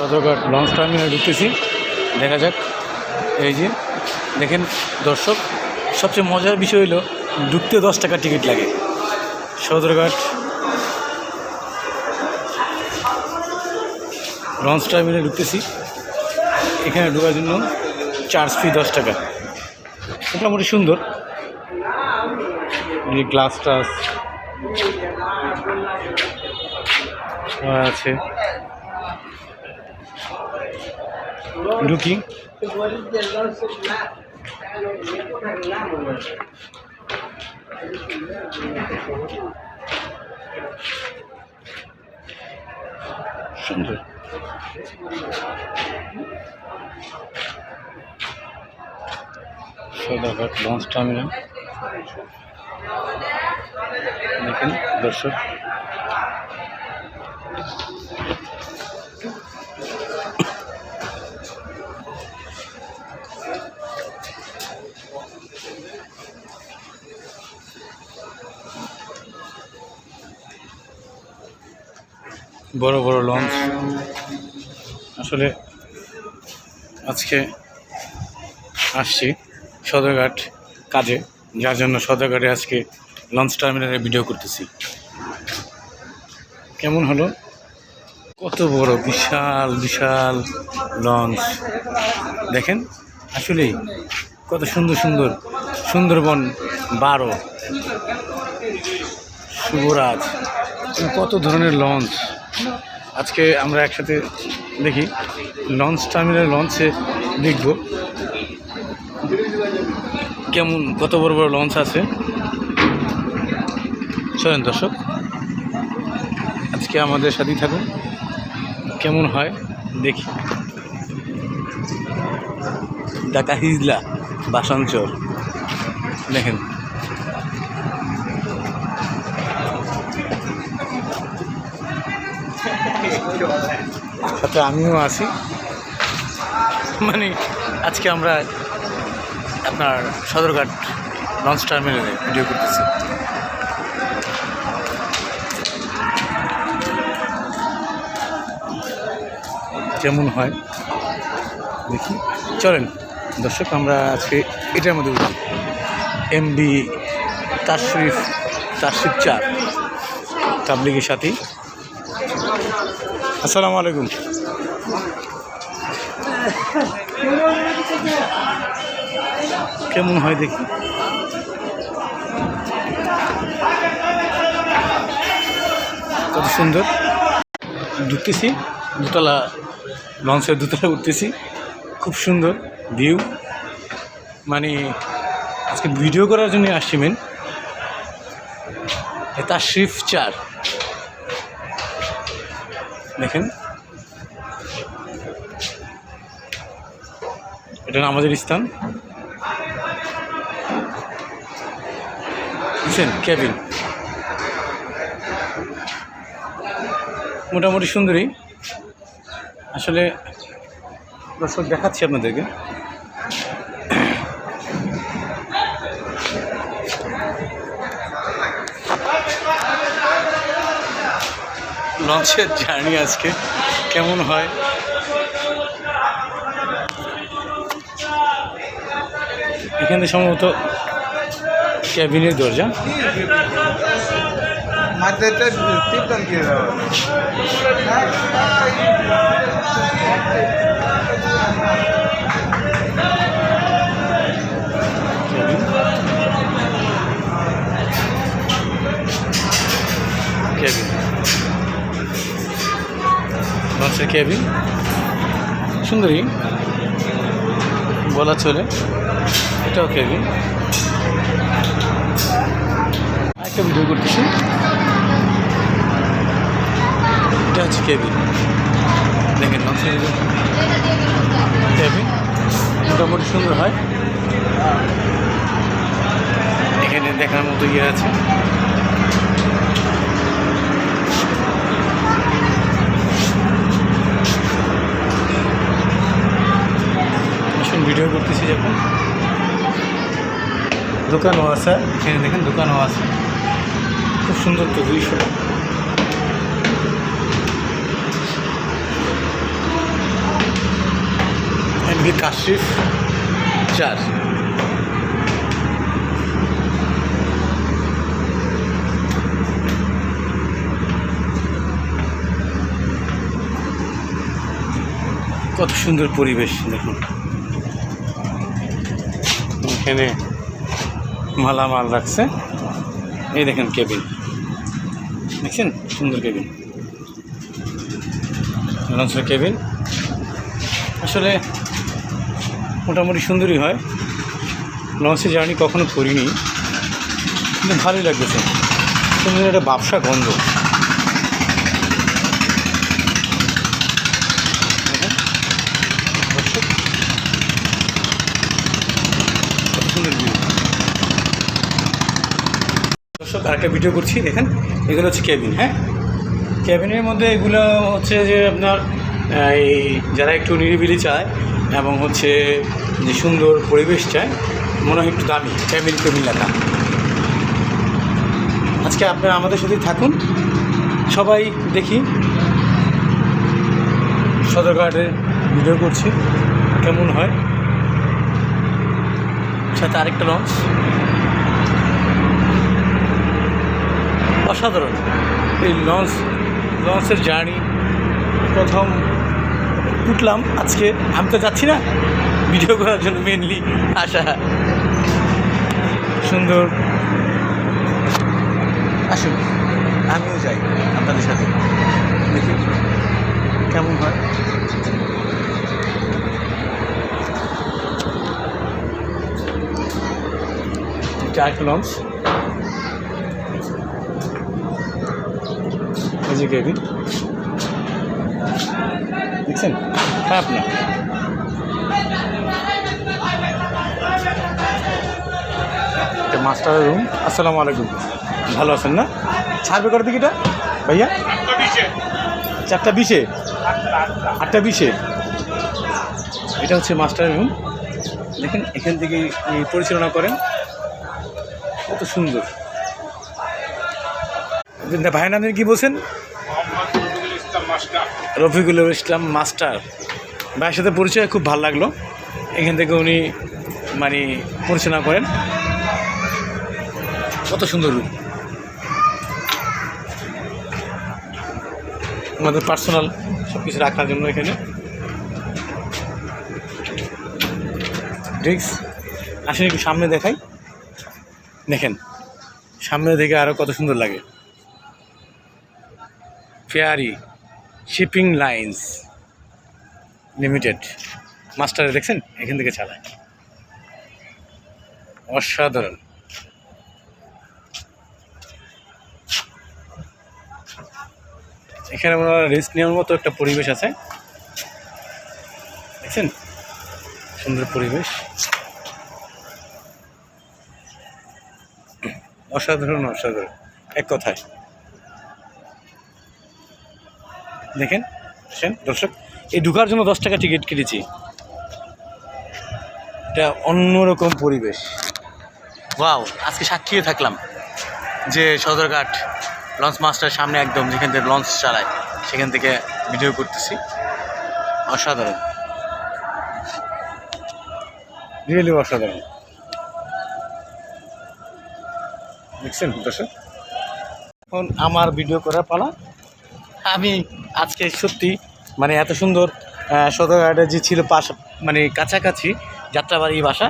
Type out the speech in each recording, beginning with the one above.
Sadarghat launch টার্মিনালে ঢুকতেছি। দেখা যাক। এই যে, দেখেন, দর্শক, সবচেয়ে মজার বিষয় হলো, ঢুকতে দশ টাকা টিকিট লাগে। সদরঘাট লঞ্চ টার্মিনালে ঢুকতেছি। এখানে ঢোকার জন্য চার্জ ফি দশ টাকা। মোটামুটি সুন্দর। গ্লাস টাস আছে। ঢুকি সুন্দর সদাঘাট লঞ্চ টার্মিনাল দেখেন দর্শক বড় বড় লঞ্চ আসলে আজকে আসছি সদরঘাট কাজে, যার জন্য সদরঘাটে আজকে লঞ্চ টার্মিনালে ভিডিও করতেছি। কেমন হলো? কত বড়, বিশাল বিশাল লঞ্চ দেখেন, আসলেই কত সুন্দর সুন্দর সুন্দরবন বারো। শুভরাজ কত ধরনের লঞ্চ আজকে আমরা একসাথে দেখি লঞ্চ টার্মিনাল লঞ্চে দেখব। কেমন, কত বড় বড় লঞ্চ আছে? চলেন দর্শক, আজকে আমাদের সাথেই থাকুন। কেমন হয়, দেখি। ঢাকা হিজলা বাসাঞ্চল দেখেন। সাথে আমিও আছি মানে আজকে আমরা আপনার সদরঘাট লঞ্চ টার্মিনালে ভিডিও করতেছি। কেমন হয়। দেখি। চলেন, দর্শক, আমরা আজকে এটার মধ্যে উঠি। এমবি তাশরিফ তাশরিফ চার। তাবলিগের সাথী আসসালামু আলাইকুম। কেমন হয় দেখি। কত সুন্দর। ঢুকতেছি, দুতলা লঞ্চের দুতলা উঠতেছি। খুব সুন্দর ভিউ। মানে আজকে ভিডিও করার জন্য আসছি মেন এটা শিফ চার দেখেন। এটা আমাদের স্থান। বুঝছেন? কেবিন। মোটামুটি সুন্দরী আসলে দর্শক দেখাচ্ছি আপনাদেরকে। লঞ্চের জার্নি আজকে। কেমন হয়? এখানে সম্ভবত ক্যাবিনের দরজা। ক্যাবিন। ক্যাবিন সুন্দরী। বলা চলে। এটাও ক্যাবিন একটা ভিডিও করতেছি। এটা হচ্ছে কেবিন দেখেন কেবিন মোটামুটি সুন্দর হয়। এখানে দেখার মতো ইয়ে আছে আসুন ভিডিও করতেছি যখন দোকানও আছে এখানে দেখেন দোকানও আছে খুব সুন্দর তো দৃশ্য। এমভি কাশিফ চার। কত সুন্দর পরিবেশ, দেখুন। এখানে মালামাল রাখছে। এই দেখেন কেবিন। দেখছেন? সুন্দর কেবিন। লঞ্চের কেবিন। আসলে মোটামুটি সুন্দরই হয়। লঞ্চে জার্নি কখনো করিনি। কিন্তু ভালোই লাগতেছে। সুন্দর একটা ব্যবসা গন্ধ দেখেন, দর্শক, কত সুন্দর view। দর্শক আরেকটা ভিডিও করছি, দেখেন। এগুলো হচ্ছে কেবিন হ্যাঁ? ক্যাবিনের মধ্যে এগুলো হচ্ছে যে আপনার এই যারা একটু নিরিবিলি চায় এবং হচ্ছে যে সুন্দর পরিবেশ চায়, মনে হয় একটু দামি ক্যাবিন কেবিন লেখা। আজকে আপনারা আমাদের সাথেই থাকুন। সবাই দেখি। সদরঘাটে ভিডিও করছি, কেমন হয়? সাথে আরেকটা লঞ্চ অসাধারণ। এই লঞ্চ, লঞ্চের জার্নি, প্রথম উঠলাম। আজকে আমি তো যাচ্ছি না। ভিডিও করার জন্য মেনলি আসা। সুন্দর। আসুন, আমিও যাই আপনাদের সাথে। দেখি কেমন হয়। একটা লঞ্চ। যে কেবিন দেখছেন? খারাপ না। মাস্টারের রুম আসসালামু আলাইকুম। ভালো আছেন না? ছাড়বে করে দিকে এটা ভাইয়া? চারটা বিশে? আটটা বিশে? এটা হচ্ছে মাস্টারের রুম দেখেন, এখান থেকে পরিচালনা করেন। কত সুন্দর। ভাইয়ের নাম কি বলছেন? রফিকুল ইসলাম মাস্টার। ভাইয়ের সাথে পরিচয় খুব ভালো লাগল। এখান থেকে উনি মানে পরিচালনা করেন। কত সুন্দর রূপ। আমাদের পার্সোনাল সব কিছু রাখার জন্য এখানে। ড্রিক্স আসেন একটু সামনে দেখাই। দেখেন, সামনে দেখে আরও কত সুন্দর লাগে। ফেয়ারি শিপিং লাইন্স লিমিটেড মাস্টারে দেখছেন? এখান থেকে চালায়। অসাধারণ। এখানে মনে হয় রেস্ট নেওয়ার মতো একটা পরিবেশ আছে। দেখছেন? সুন্দর পরিবেশ। অসাধারণ অসাধারণ। এক কথায়। দেখেন আসেন দর্শক এই ঢুকার জন্য দশ টাকা টিকিট কেটেছি। এটা অন্যরকম পরিবেশ। ওয়াও আজকে সাক্ষী থাকলাম যে সদরঘাট লঞ্চ মাস্টার সামনে একদম যেখান থেকে লঞ্চ চালায় সেখান থেকে ভিডিও করতেছি। অসাধারণ। রিয়েলি অসাধারণ। দেখছেন দর্শক? এখন আমার ভিডিও করার পালা। আমি আজকে সত্যি মানে এত সুন্দর সদরঘাটে যে ছিল পাশ মানে কাছাকাছি যাত্রাবাড়ি বাসা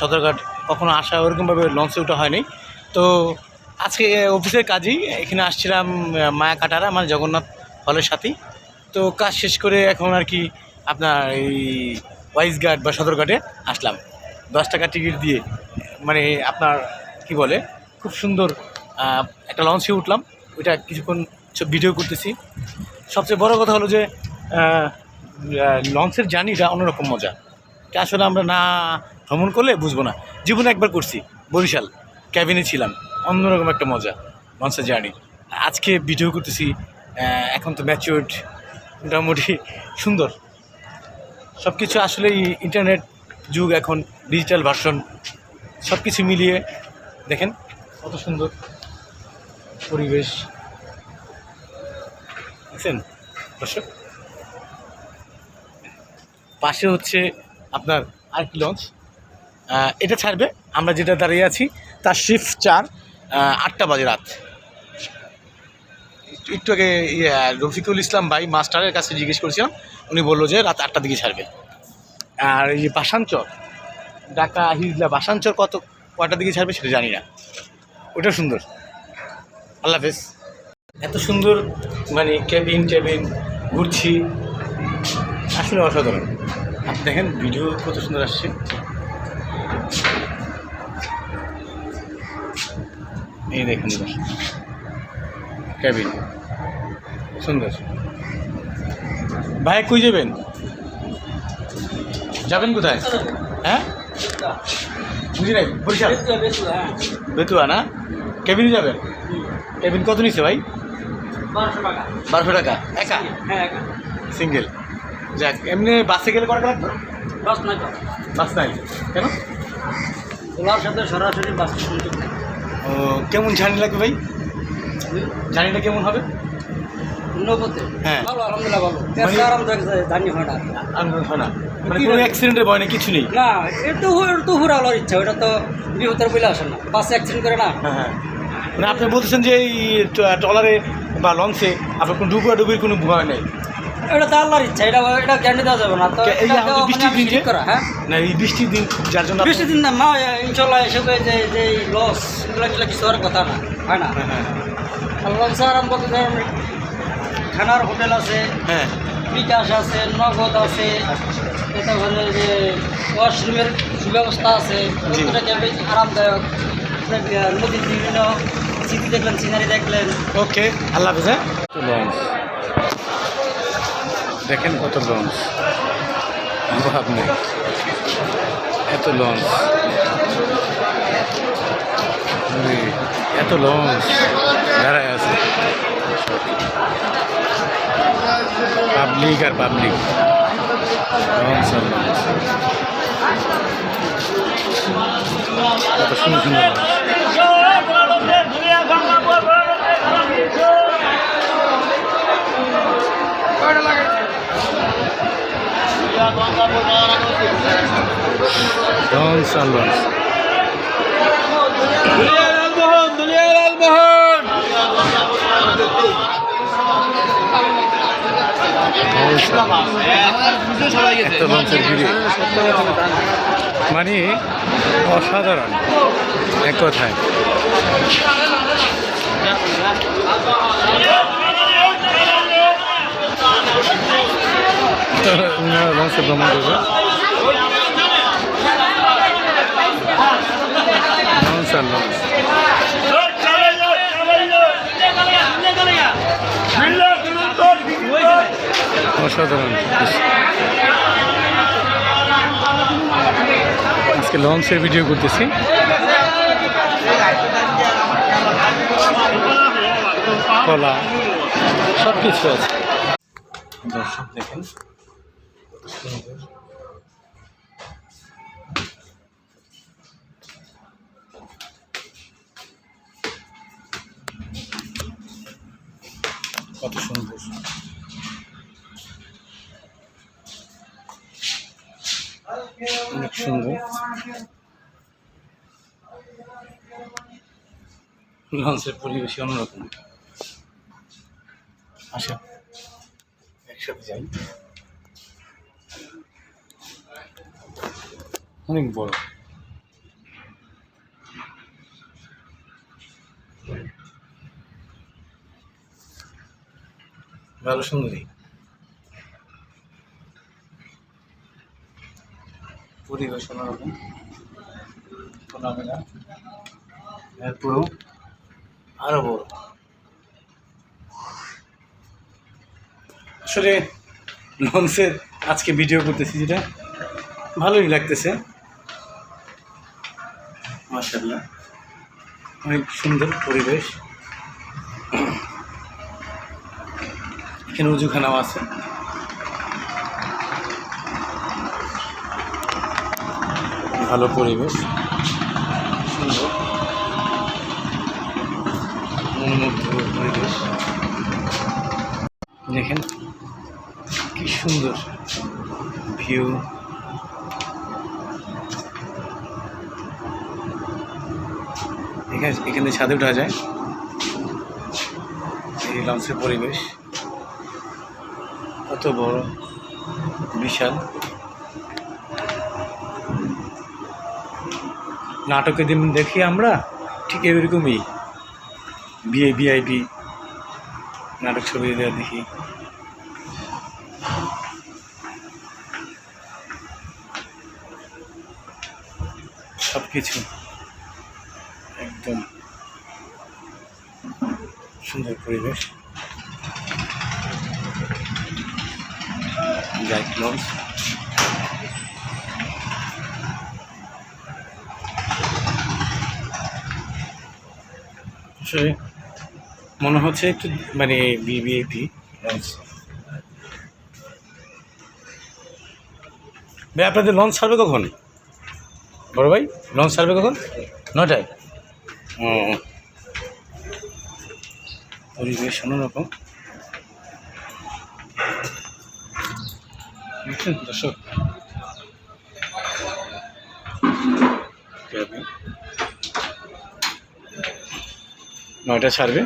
সদরঘাট কখনো আসা ওরকমভাবে লঞ্চে ওঠা হয়নি। তো আজকে অফিসের কাজেই এখানে আসছিলাম মায়া কাটারা মানে জগন্নাথ হলের সাথেই। তো কাজ শেষ করে এখন আর কি আপনার এই ওয়াইজ গার্ড বা সদরঘাটে আসলাম। দশ টাকা টিকিট দিয়ে মানে আপনার কি বলে, খুব সুন্দর একটা লঞ্চে উঠলাম। ওইটা কিছুক্ষণ ভিডিও করতেছি। সবচেয়ে বড় কথা হলো যে লঞ্চের জার্নিটা অন্যরকম মজা। এটা আসলে আমরা না ভ্রমণ করলে বুঝব না। জীবনে একবার করছি। বরিশাল, ক্যাবিনে ছিলাম। অন্যরকম একটা মজা, লঞ্চের জার্নি। আজকে ভিডিও করতেছি এখন তো ম্যাচিউর্ড মোটামুটি সুন্দর। সব কিছু আসলে ইন্টারনেট যুগ এখন ডিজিটাল ভার্সন সব কিছু মিলিয়ে দেখেন কত সুন্দর পরিবেশ। দেখছেন দর্শক পাশে হচ্ছে আপনার আরেকটি লঞ্চ। এটা ছাড়বে আমরা যেটা দাঁড়িয়ে আছি তার শিফট চার আটটা বাজে রাত। একটু- আগে ইয়ে, রফিকুল ইসলাম ভাই মাস্টারের কাছে জিজ্ঞেস করেছিলাম উনি বলল যে রাত আটটার দিকে ছাড়বে। আর এই যে বাসাঞ্চর ঢাকা হিজলা বাসাঞ্চর কত কটার দিকে ছাড়বে সেটা জানি না। ওটা সুন্দর। আল্লাহ হাফেজ। এত সুন্দর মানে কেবিন টেবিন ঘুরছি। আসলে অসাধারণ। আপনি দেখেন ভিডিও কত সুন্দর আসছে। এই দেখুন কেবিন সুন্দর। ভাই কই যাবেন? যাবেন কোথায়? হ্যাঁ? বুঝি নাই বরিশাল? বেতুয়া না? কেবিনে যাবেন? কেবিন কত নিচ্ছে ভাই? বারোশো টাকা। একা? সিঙ্গেল যাক এমনি বাসে গেলে কটা লাগতো? বাস নাই কেন? ওলার সাথে সরাসরি বাস সংযোগ ও কেমন ঝানি লাগবে ভাই? ঝানিটা কেমন হবে? হ্যাঁ। ভালো আলহামদুলিল্লাহ ভালো। মানে- হয় না। হয় না। মানে কোনো অ্যাক্সিডেন্টের ভয় নেই কিছু নেই? না ইচ্ছা ওটা তো বিপদের বলে আসে না। বাসে অ্যাক্সিডেন্ট করে না। হ্যাঁ হ্যাঁ। মানে আপনি বলতেছেন যে এই ট্রলারে বা লঞ্চে আপনার কোনো ডুবা ডুবির কোনো ভয় নেই। এটা তো আল্লাহর ইচ্ছা এটা এটা গ্যারান্টি দেওয়া যাবে না? তো বৃষ্টির দিন যে- হ্যাঁ? না এই বৃষ্টির দিন যার জন্য বৃষ্টির দিন না মা ইনশাল্লাহ এসবে যে যে লস এগুলো এগুলো কিছু হওয়ার কথা না হয় না? আল্লাহ আরাম করতে ধরেন খানার হোটেল আছে হ্যাঁ। বিকাশ আছে নগদ আছে এটা তারপরে যে ওয়াশরুমের সুব্যবস্থা আছে। আরামদায়ক। বিভিন্ন ওকে হাফেজ হ্যাঁ? লঞ্চ দেখেন কত লঞ্চ। আপনি এত লঞ্চ। এত লঞ্চ। দাঁড়ায় আছে। পাবলিক আর পাবলিক। লঞ্চ আর লঞ্চ। কত সুন্দর সুন্দর লঞ্চের ভিড়ে মানে অসাধারণ এক কথায় তো ওনারা লঞ্চে ভ্রমণ করবে অসাধারণ। আজকে লঞ্চের ভিডিও করতেছি কলা সব কিছু আছে দর্শক দেখেন কত সুন্দর কত সুন্দর অনেক সুন্দর লঞ্চের পরিবেশই অন্যরকম আসা একসাথে যাই অনেক বড়। ভালো সুন্দরী। পরিবেশ অন্যরকম খোলামেলা। এরপরও আরও বড়। আসলে লঞ্চের আজকে ভিডিও করতেছি যেটা ভালোই লাগতেছে। মার্শাল্লাহ অনেক সুন্দর পরিবেশ। এখানে উজুখানাও আছে। ভালো পরিবেশ। সুন্দর। মনোমুগ্ধকর পরিবেশ। দেখেন কি সুন্দর। ভিউ। এখানে এখানে ছাদে উঠা যায়। এই লঞ্চের পরিবেশ। কত বড়, বিশাল। নাটকে দিন দেখি আমরা, ঠিক এরকমই। বিয়ে ভিআইপি নাটক ছবি দেওয়া দেখি। সব কিছু একদম সুন্দর পরিবেশ। লঞ্চ মনে হচ্ছে একটু মানে বিবিএপি লঞ্চ ভাই, আপনাদের লঞ্চ ছাড়বে কখন? বড় ভাই লঞ্চ ছাড়বে কখন? নটায় পরিবেশ অন্যরকম। দর্শক? নয়টা ছাড়বে।